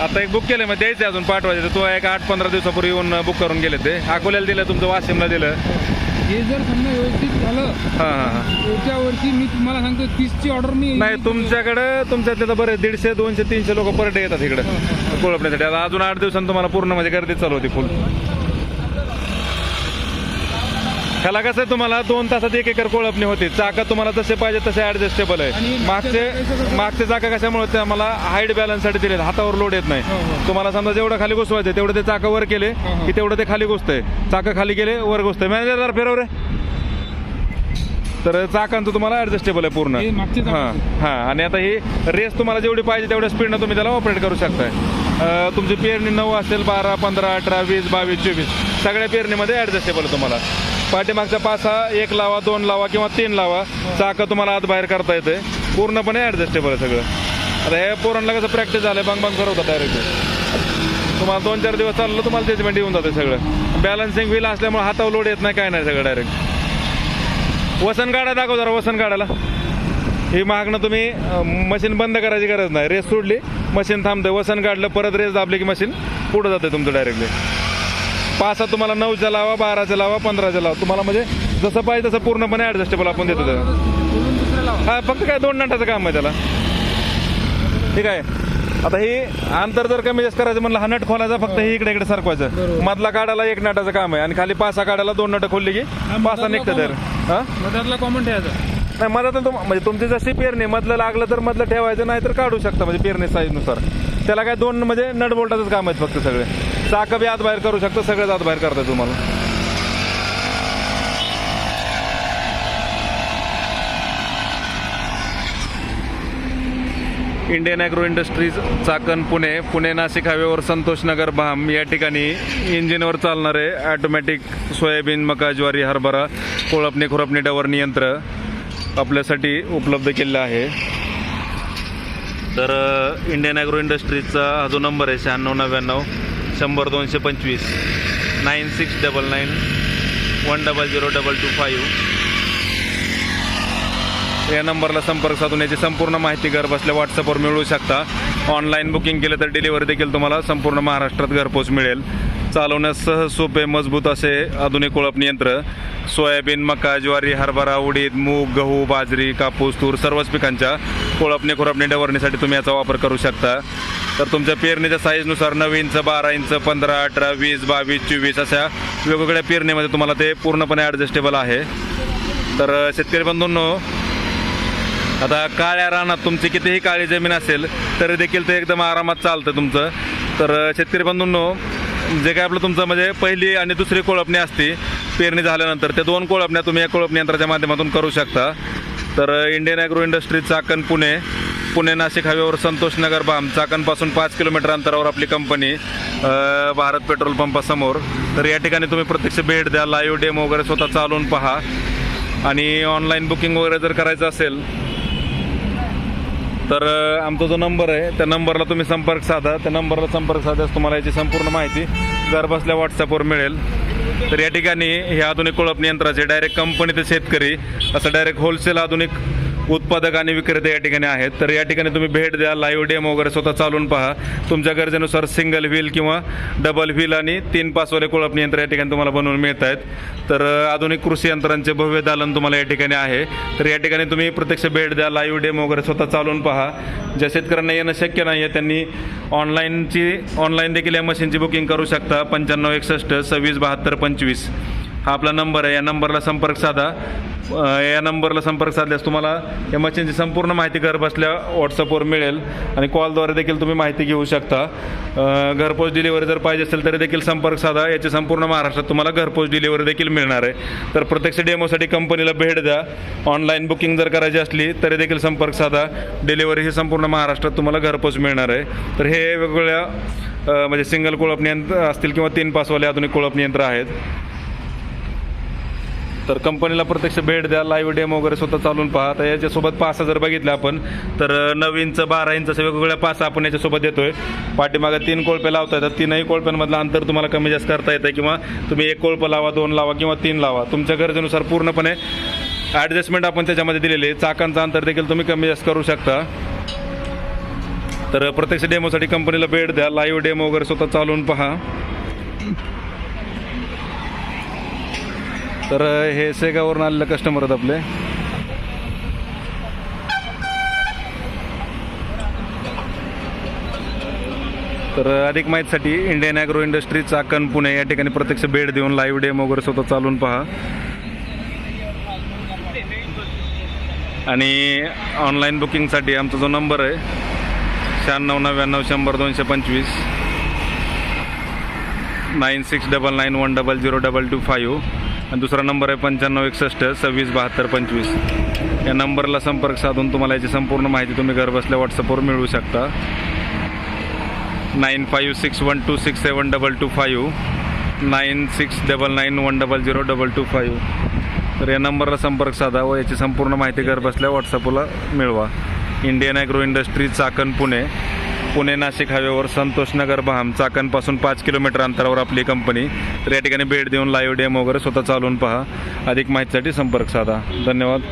आता एक बुक केलं मग द्यायचं अजून पाठवायचं. तो एक आठ पंधरा दिवसापूर्वी येऊन बुक करून गेले ते. अकोल्याला दिलं तुमचं वाशिमला दिलं. हे जर समजा व्यवस्थित झालं हां हां हां. पुढच्या वर्षी मी तुम्हाला सांगतो तीसची ऑर्डर मी नाही तुमच्याकडं तुमच्या तिथं बरे दीडशे दोनशे तीनशे लोक पर डे येतात इकडं कोळपण्यासाठी आता अजून आठ दिवसांनी तुम्हाला पूर्ण म्हणजे गर्दी चालू होती फुल ह्याला कसं आहे तुम्हाला दोन तासात एक एकर कोळपणी होती चाका तुम्हाला जसे पाहिजे तसे ऍडजस्टेबल आहे. मागचे मागचे- चाका कशामुळे ते आम्हाला हाईट बॅलन्ससाठी दिले हातावर लोड येत हो, नाही. हो. तुम्हाला समजा जेवढं खाली घुसवायचं तेवढं ते चाका वर केले हो, हो. की तेवढं ते खाली घुसतंय. चाका खाली गेले वर घुसतंय. मॅनेजर जरा फिरव रे. तर चाकांचं तुम्हाला ऍडजस्टेबल आहे पूर्ण. हे हां हां. आणि आता ही रेस तुम्हाला जेवढी पाहिजे तेवढ्या स्पीडनं तुम्ही त्याला ऑपरेट करू शकताय. तुमची पेरणी नऊ असेल बारा पंधरा अठरा वीस बावीस चोवीस. सगळ्या पेरणीमध्ये ऍडजस्टेबल तुम्हाला. पाठीमागचा पासा एक लावा दोन लावा किंवा तीन लावा चाकं तुम्हाला आत बाहेर करता येते. पूर्णपणे ऍडजस्टेबल आहे सगळं. आता हे पोरांना कसं प्रॅक्टिस झालं बंग बंग करवतात डायरेक्ट तुम्हाला दोन चार दिवस चाललं तुम्हाला जजमेंट येऊन जाते सगळं. बॅलन्सिंग व्हील असल्यामुळे हातावर लोड येत नाही काय नाही सगळं डायरेक्ट वसन गाडा दाखव जरा वसन गाड्याला. ही मागणं तुम्ही मशीन बंद करायची गरज नाही. रेस सोडली मशीन थांबते वसन काढलं परत रेस दाबली की मशीन पुढं जाते तुमचं डायरेक्टली पासा तुम्हाला नऊच्या लावा बाराच्या लावा पंधराच्या लावा. तुम्हाला म्हणजे जसं पाहिजे तसं पूर्णपणे ऍडजस्टेबल आपण देतो हा फक्त काय दोन नटाचं काम आहे त्याला. ठीक आहे? आता ही अंतर जर कमी जास्त करायचं म्हणलं हा नट खोलायचा फक्त ही इकडे इकडे सरकवायचं. मधला काढायला एक नटाचं काम आहे. आणि खाली पासा काढायला दोन नट खोलली की पासा निघतं तर हा? मधातला कॉमन ठेवायचा. नाही मधात तुम म्हणजे तुमची जशी पेरणी मधलं लागलं तर मधलं ठेवायचं नाही तर काढू शकता म्हणजे पेरणी साईजनुसार त्याला काय दोन म्हणजे नट बोल्टाचंच काम आहेत फक्त सगळे. चाकं बी आत बाहेर करू शकता सगळंच आत बाहेर करता तुम्हाला. Indian agro industries Chakan Pune. Pune Nashik हायवेवर संतोष नगर भाम या ठिकाणी इंजिनवर चालणारे ऑटोमॅटिक सोयाबीन मका ज्वारी हरभरा कोळपणी खुरपणी डवरणी यंत्र आपल्यासाठी उपलब्ध केलेलं आहे. तर इंडियन ॲग्रो इंडस्ट्रीजचा हा जो नंबर आहे शहाण्णव नव्याण्णव शंभर दोनशे पंचवीस. Nine six double nine one double zero double two five. या नंबरला संपर्क साधून याची संपूर्ण माहिती घर बसल्या व्हॉट्सअपवर मिळवू शकता. ऑनलाईन बुकिंग केलं तर डिलिव्हरी देखील तुम्हाला संपूर्ण महाराष्ट्रात घरपोच मिळेल. चालवण्यास सहज सोपे मजबूत असे आधुनिक कोळपणी यंत्र सोयाबीन मका ज्वारी हरभरा उडीद मूग गहू बाजरी कापूस तूर सर्वच पिकांच्या कोळपणी खुरपणी डवरणीसाठी तुम्ही याचा वापर करू शकता. तर तुमच्या पेरणीच्या साईजनुसार नऊ इंच बारा इंच पंधरा अठरा वीस बावीस चोवीस अशा वेगवेगळ्या पेरणीमध्ये तुम्हाला ते पूर्णपणे ॲडजस्टेबल आहे. तर शेतकरी बंधूंनो आता काळ्या रानात तुमची कितीही काळी जमीन असेल तरी देखील ते एकदम आरामात चालतं तुमचं. तर शेतकरी बंधूंनो जे काय आपलं तुमचं म्हणजे पहिली आणि दुसरी कोळपणी असते पेरणी झाल्यानंतर त्या दोन कोळपण्या तुम्ही या कोळपणी यंत्राच्या माध्यमातून करू शकता. तर Indian agro industry Chakan Pune Pune Nashik हायवेवर संतोष नगर बाम चाकणपासून पाच किलोमीटर अंतरावर आपली कंपनी भारत पेट्रोल पंपासमोर. तर या ठिकाणी तुम्ही प्रत्यक्ष भेट द्या लाईव्ह डेमो वगैरे स्वतः चालवून पहा. आणि ऑनलाईन बुकिंग वगैरे जर करायचं असेल तर आमचा जो नंबर आहे त्या नंबरला तुम्ही संपर्क साधा. त्या नंबरला संपर्क साधल्यास तुम्हाला याची संपूर्ण माहिती घर बसल्या व्हॉट्सअपवर मिळेल. तर या ठिकाणी हे आधुनिक कोळपणी यंत्राचे डायरेक्ट कंपनी ते शेतकरी असं डायरेक्ट होलसेल आधुनिक उत्पादक आणि विक्रेते या ठिकाणी आहेत. तर या ठिकाणी तुम्ही भेट द्या लाईव्ह डेम वगैरे स्वतः चालून पहा. तुमच्या गरजेनुसार सिंगल व्हील किंवा डबल व्हील आणि तीन पाचवाले कोळपणी यंत्र या ठिकाणी तुम्हाला बनवून मिळत आहेत तर आधुनिक कृषी यंत्रांचे भव्य दालन तुम्हाला या ठिकाणी आहे. तर या ठिकाणी तुम्ही प्रत्यक्ष भेट द्या लाईव्ह डेम वगैरे स्वतः चालून पहा. ज्या शेतकऱ्यांना येणं शक्य नाही आहे त्यांनी ऑनलाईनची ऑनलाईन देखील या मशीनची बुकिंग करू शकता. पंच्याण्णव एकसष्ट सव्वीस बहात्तर पंचवीस. हा आपला नंबर आहे. या नंबरला संपर्क साधा. या नंबरला संपर्क साधल्यास तुम्हाला या मशीनची संपूर्ण माहिती घरबसल्या व्हॉट्सअपवर मिळेल आणि कॉलद्वारे देखील तुम्ही माहिती घेऊ शकता. घरपोच डिलिव्हरी जर पाहिजे असेल तरी देखील संपर्क साधा. याची संपूर्ण महाराष्ट्रात तुम्हाला घरपोच डिलिव्हरी देखील मिळणार आहे. तर प्रत्यक्ष डेमोसाठी कंपनीला भेट द्या. ऑनलाईन बुकिंग जर करायची असली तरी देखील संपर्क साधा. डिलिव्हरी ही संपूर्ण महाराष्ट्रात तुम्हाला घरपोच मिळणार आहे. तर हे वेगवेगळ्या म्हणजे सिंगल कोळपणी यंत्र असतील किंवा तीन पासवाले आधुनिक कोळपणी यंत्र आहेत. तर कंपनीला प्रत्यक्ष भेट द्या लाईव्ह डेमो वगैरे स्वतः चालून पहा. तर याच्यासोबत पासा जर बघितलं आपण. तर नऊ इंच बारा इंच वेगवेगळ्या पासा आपण याच्यासोबत देतोय. पाठीमागे तीन कोळपे लावता येतात तीनही कोळप्यांमधलं अंतर तुम्हाला कमी जास्त करता येतं किंवा तुम्ही एक कोळपं लावा दोन लावा किंवा तीन लावा. तुमच्या गरजेनुसार पूर्णपणे ॲडजस्टमेंट आपण त्याच्यामध्ये दिलेली आहे चाकांचं अंतर देखील तुम्ही कमी जास्त करू शकता. तर प्रत्यक्ष डेमोसाठी कंपनीला भेट द्या. लाईव्ह डेमो वगैरे स्वतः चालवून पहा. तर हे सेगावरून आलेले कस्टमर आहेत आपले. तर अधिक माहितीसाठी Indian agro industry Chakan Pune या ठिकाणी प्रत्यक्ष भेट देऊन लाईव्ह डेम वगैरे स्वतः चालून पहा. आणि ऑनलाईन बुकिंगसाठी आमचा जो नंबर आहे शहाण्णव नव्याण्णव शंभर दोनशे पंचवीस. Nine six double nine one double zero double two five आणि दुसरा नंबर आहे पंच्याण्णव एकसष्ट सव्वीस बहात्तर पंचवीस. या नंबरला संपर्क साधून तुम्हाला याची संपूर्ण माहिती तुम्ही घरबसल्या व्हॉट्सअपवर मिळवू शकता. Nine five six one two six seven double two five nine six double nine one double zero double two five तर या नंबरला संपर्क साधा व याची संपूर्ण माहिती घरबसल्या व्हॉट्सअपला मिळवा. Indian agro industry Chakan Pune. Pune Nashik हायवेवर संतोष नगर बहाम चाकणपासून पाच किलोमीटर अंतरावर आपली कंपनी. तर या ठिकाणी भेट देऊन लाईव्ह डेम वगैरे स्वतः चालवून पहा. अधिक माहितीसाठी संपर्क साधा. धन्यवाद.